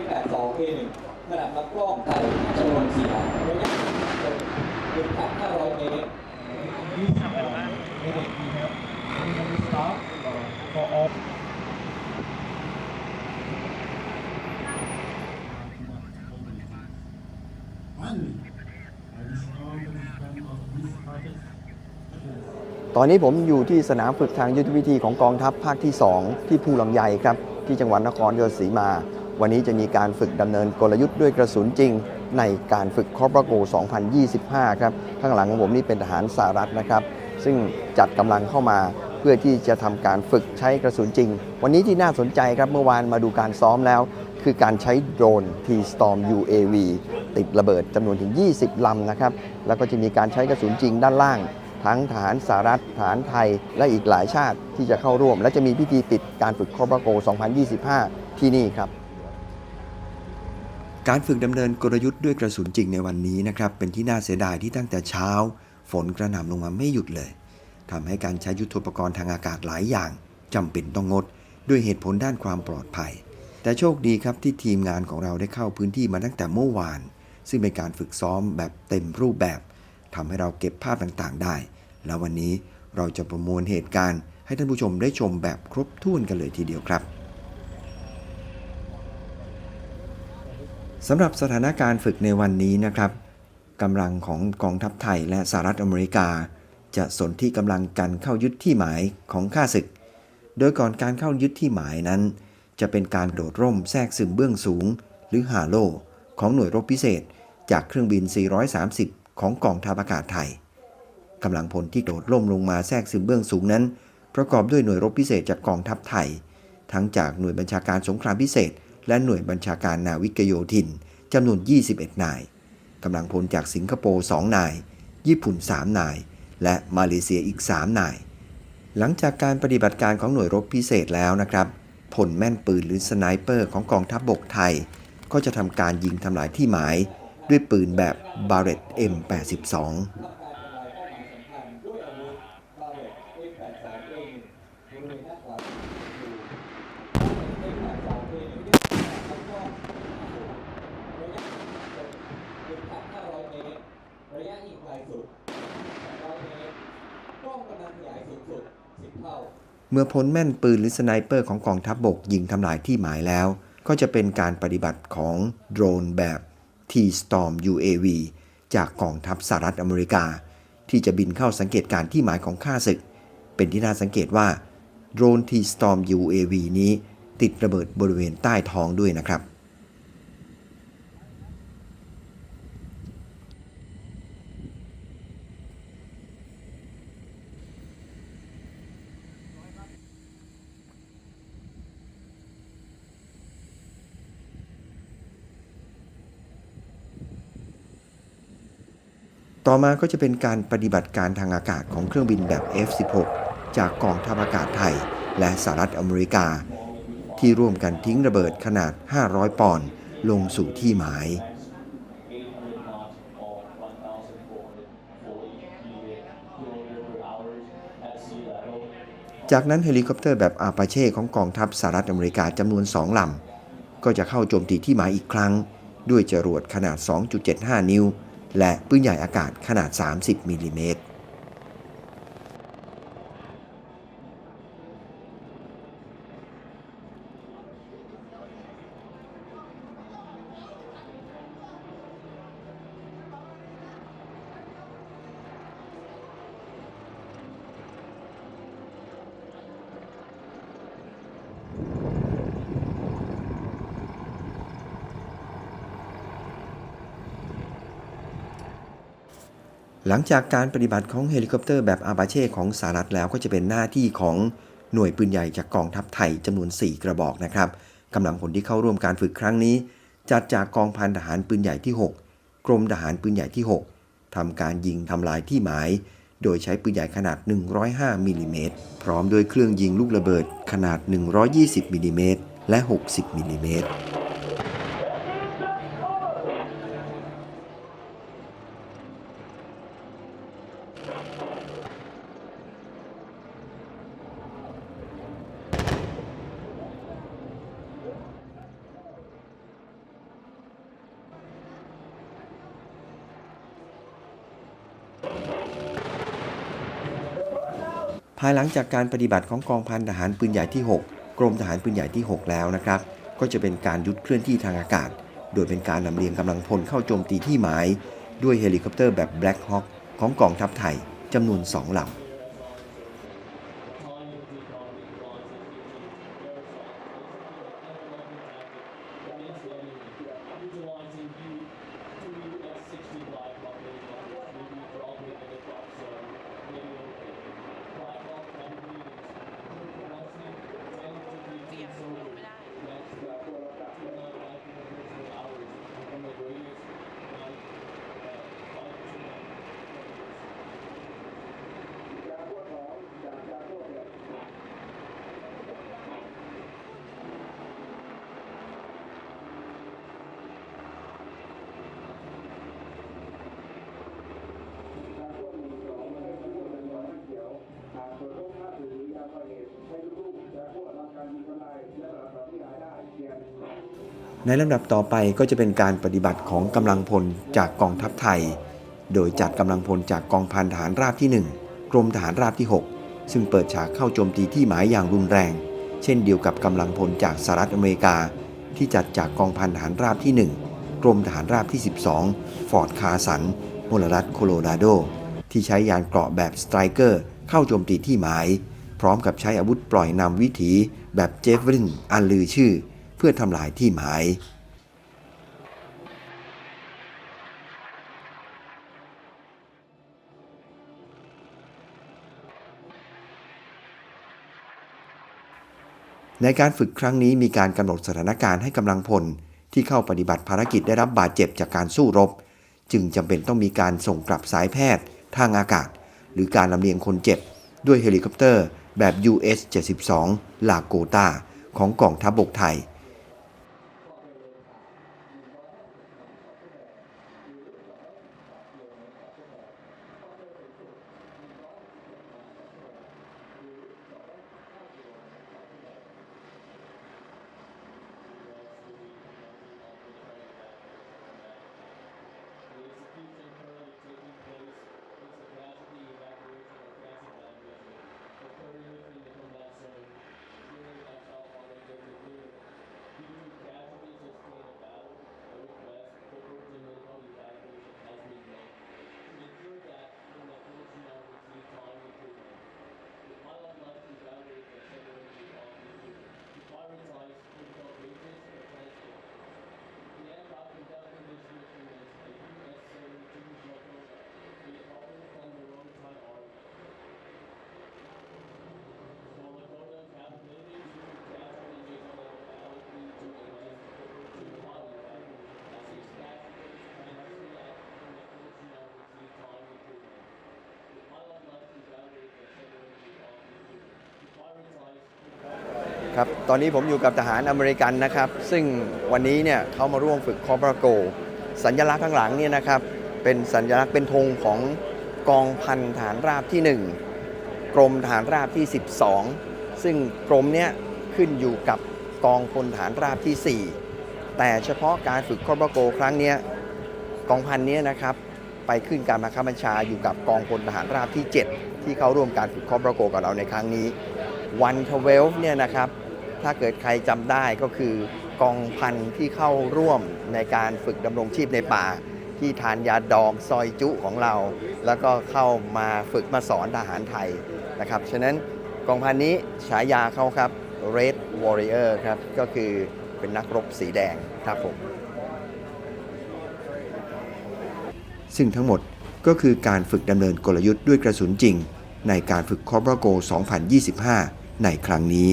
M82 A1 ขนาดลำกล้องไต่จำนวน4อันระยะ1,500 เมตร Finally, I discovered the strength of this project. ตอนนี้ผมอยู่ที่สนามฝึกทางยุทธวิธีของกองทัพภาคที่ 2 ที่ภูหลังใหญ่ครับ ที่จังหวัดนครราชสีมา วันนี้จะมีการฝึกดำเนินกลยุทธ์ด้วยกระสุนจริง ในการฝึกคอปราโก 2025 ครับ ข้างหลังของผมนี่เป็นทหารสหรัฐนะครับ ซึ่งจัดกำลังเข้ามาเพื่อที่จะทำการฝึกใช้กระสุนจริง วันนี้ที่น่าสนใจครับเมื่อวานมาดูการซ้อมแล้ว คือการใช้โดรน T-Storm UAV ติดระเบิดจำนวนถึง 20ลำนะครับ แล้วก็จะมีการใช้กระสุนจริงด้านล่าง ทั้งฐานสหรัฐฐานไทย และอีกหลายชาติที่จะเข้าร่วม และจะมีพิธีปิดการฝึกคอปราโก 2025 ที่นี่ครับ การฝึกดำเนินกลยุทธ์ด้วยกระสุนจริงในวันนี้นะครับเป็นที่น่าเสียดายที่ตั้งแต่เช้า ฝนกระหน่ำลงมาไม่หยุดเลยทำให้การใช้ยุทธปกรณ์ทางอากาศหลายอย่างจำเป็นต้องงด ด้วยเหตุผลด้านความปลอดภัย แต่โชคดีครับที่ทีมงานของเราได้เข้าพื้นที่มาตั้งแต่เมื่อวาน ซึ่งเป็นการฝึกซ้อมแบบเต็มรูปแบบทำให้เราเก็บภาพต่างๆ ได้ แล้ววันนี้เราจะประมวลเหตุการณ์ ให้ท่านผู้ชมได้ชมแบบครบถ้วนกันเลยทีเดียวครับสำหรับสถานการณ์ฝึกในวันนี้นะครับกำลังของกองทัพไทยและสหรัฐอเมริกา จะสนที่กำลังกันเข้ายึดที่หมายของข้าศึก โดยก่อนการเข้ายึดที่หมายนั้น จะเป็นการโดดร่มแทรกซึมเบื้องสูง หรือฮาโล ของหน่วยรบพิเศษ จากเครื่องบิน 430 ของกองทัพอากาศไทย กำลังพลที่โดดล่มลงมาแทรกซึมเบื้องสูงนั้น ประกอบด้วยหน่วยรบพิเศษจากกองทัพไทย ทั้งจากหน่วยบัญชาการสงครามพิเศษ และหน่วยบัญชาการนาวิกโยธินจำนวน 21 นายกำลังพลจากสิงคโปร์ 2 นาย ญี่ปุ่น 3 นาย และมาเลเซียอีก 3 นาย หลังจากการปฏิบัติการของหน่วยรบพิเศษแล้วนะครับพลแม่นปืนหรือสไนเปอร์ของกองทัพบบกไทย ก็จะทำการยิงทำลายที่หมาย ด้วยปืนแบบ b a r r e t t M82 เมื่อพ้นแม่นปืนหรือสไนเปอร์ของกองทัพบบกยิงทำลายที่หมายแล้ว ก็จะเป็นการปฏิบัติของโดรนแบบ T-Storm UAV จากกองทัพสหรัฐอเมริกา ที่จะบินเข้าสังเกตการณ์ที่หมายของข้าศึก เป็นที่น่าสังเกตว่าโดรน T-Storm UAV นี้ติดระเบิดบริเวณใต้ท้องด้วยนะครับ ต่อมาก็จะเป็นการปฏิบัติการทางอากาศของเครื่องบินแบบ F-16 จากกองทัพอากาศไทย และสหรัฐอเมริกา ที่ร่วมกันทิ้งระเบิดขนาด 500 ปอนด์ลงสู่ที่หมาย จากนั้นเฮลิคอปเตอร์แบบอาปาเช่ของกองทัพสหรัฐอเมริกาจำนวน2ลำก็จะเข้าโจมตีที่หมายอีกครั้ง ด้วยจรวดขนาด 2.75 นิ้ว และปืนใหญ่อากาศขนาด 30มิลลิเมตร หลังจากการปฏิบัติของเฮลิคอปเตอร์แบบอาบาเช่ของสหรัฐแล้วก็จะเป็นหน้าที่ของหน่วยปืนใหญ่จากกองทัพไทยจำนวน 4 กระบอกนะครับกำลังพลที่เข้าร่วมการฝึกครั้งนี้ จัดจากกองพันทหารปืนใหญ่ที่ 6 กรมทหารปืนใหญ่ที่ 6ทำการยิงทำลายที่หมาย โดยใช้ปืนใหญ่ขนาด 105มิลลิเมตรพร้อมด้วยเครื่องยิงลูกระเบิดขนาด 120มิลลิเมตรและ 60มิลลิเมตร ลังจากการปฏิบัติของกองพันทหารปืนใหญ่ที่ 6 กรมทหารปืนใหญ่ที่ 6 แล้วนะครับ ก็จะเป็นการยุดเคลื่อนที่ทางอากาศ โดยเป็นการลำเลียงกำลังพลเข้าโจมตีที่หมาย ด้วยเฮลิคอปเตอร์แบบ Black Hawk ของกองทัพไทยจำนวน 2ลำ Thank. ในลำดับต่อไปก็จะเป็นการปฏิบัติของกำลังพลจากกองทัพไทย โดยจัดกำลังพลจากกองพันทหารราบที่ 1 กรมทหารราบที่ 6 ซึ่งเปิดฉากเข้าโจมตีที่หมายอย่างรุนแรง เช่นเดียวกับกำลังพลจากสหรัฐอเมริกา ที่จัดจากกองพันทหารราบที่ 1 กรมทหารราบที่ 12 ฟอร์ดคาสันมลรัฐโคโลราโด ที่ใช้ยานเกราะแบบสไตรเกอร์เข้าโจมตีที่หมาย พร้อมกับใช้อาวุธปล่อยนำวิถีแบบเจฟรินอันลือชื่อ พื่อทำลายที่หมาย ในการฝึกครั้งนี้มีการกำหนดสถานการณ์ให้กำลังพลที่เข้าปฏิบัติภารกิจได้รับบาดเจ็บจากการสู้รบ จึงจำเป็นต้องมีการส่งกลับสายแพทย์ ทางอากาศ หรือการลำเลียงคนเจ็บ ด้วยเฮลิคอปเตอร์แบบ US-72 ลาโกตาของกองทัพบบกไทย ครับ ตอนนี้ผมอยู่กับทหารอเมริกันนะครับ ซึ่งวันนี้เนี่ยเขามาร่วมฝึกคอปราโก สัญลักษณ์ข้างหลังเนี่ยนะครับ เป็นสัญลักษณ์เป็นธงของกองพันฐานราบที่ 1 กรมฐานราบที่ 12 ซึ่งกรมเนี้ยขึ้นอยู่กับกองพลฐานราบที่ 4 แต่เฉพาะการฝึกคอปราโกครั้งเนี้ยกองพันเนี้ยนะครับไปขึ้นการบังคับบัญชาอยู่กับกองพลทหารราบที่ 7 ที่เข้าร่วมการฝึกคอปราโกกับเราในครั้งนี้วันทเวลเนี่ยนะครับ ถ้าเกิดใครจำได้ก็คือกองพันที่เข้าร่วมในการฝึกดำรงชีพในป่า ที่ทานยาดองซอยจุของเรา แล้วก็เข้ามาฝึกมาสอนทหารไทยนะครับฉะนั้นกองพันนี้ฉายาเขาครับ Red Warrior ครับก็คือเป็นนักรบสีแดงครับผมซึ่งทั้งหมดก็คือการฝึกดำเนินกลยุทธ์ด้วยกระสุนจริง ในการฝึกคอ b ราโก 2025 ในครั้งนี้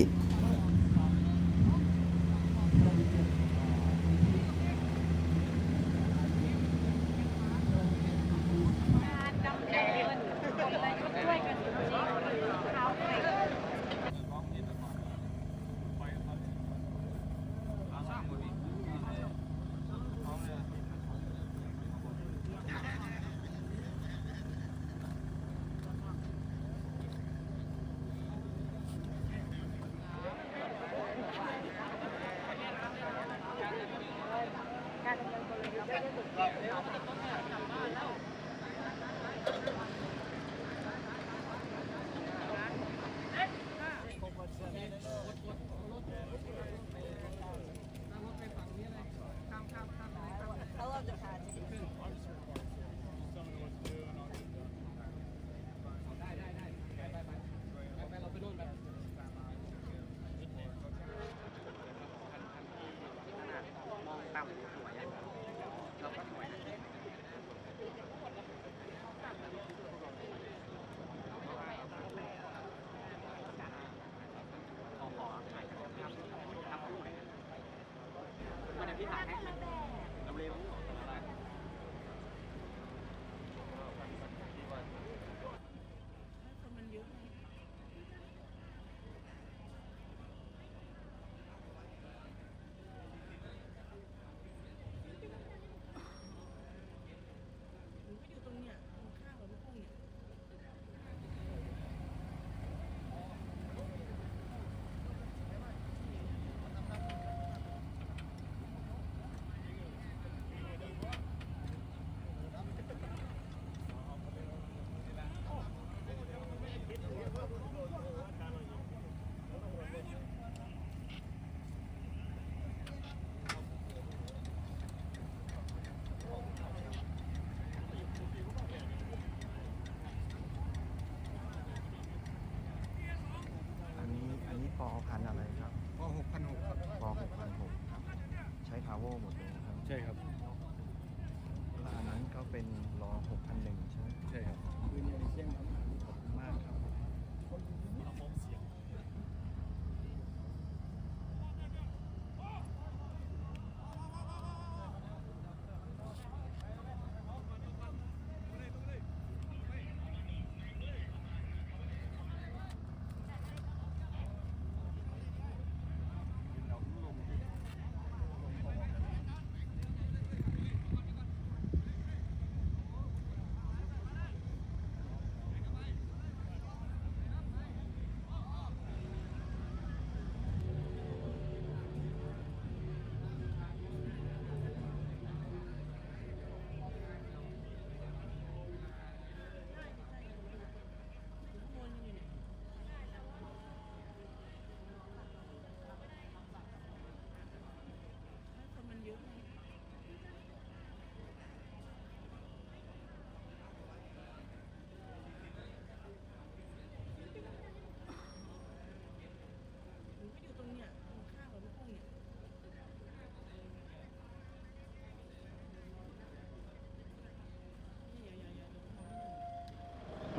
เป็นล้อ6,001ใช่ไหมใช่ครับคือเนี่ยเชียงครับ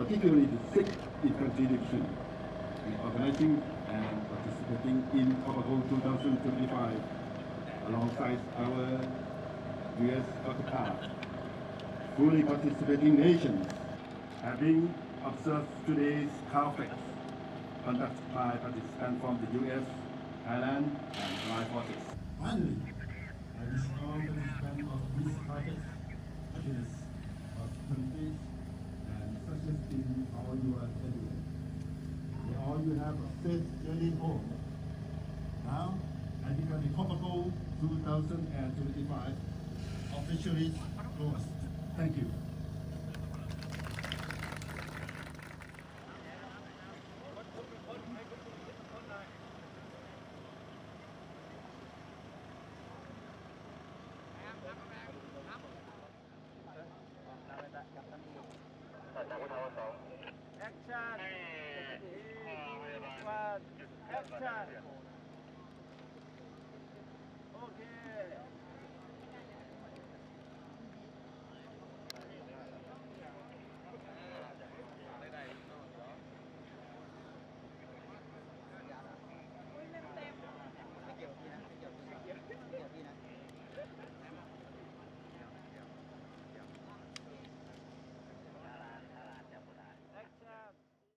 particularly the sick in contradiction, in organizing and participating in Protocol 2025 alongside our U.S. counterparts, fully participating nations, having observed today's conflict conducted by participants from the U.S., Thailand, and my forces. Finally, I wish all participants of this of countries, assisting all you are telling. They you have a faith journey home. Now, and I become the Copaco 2025 officially closed. Thank you. Okay.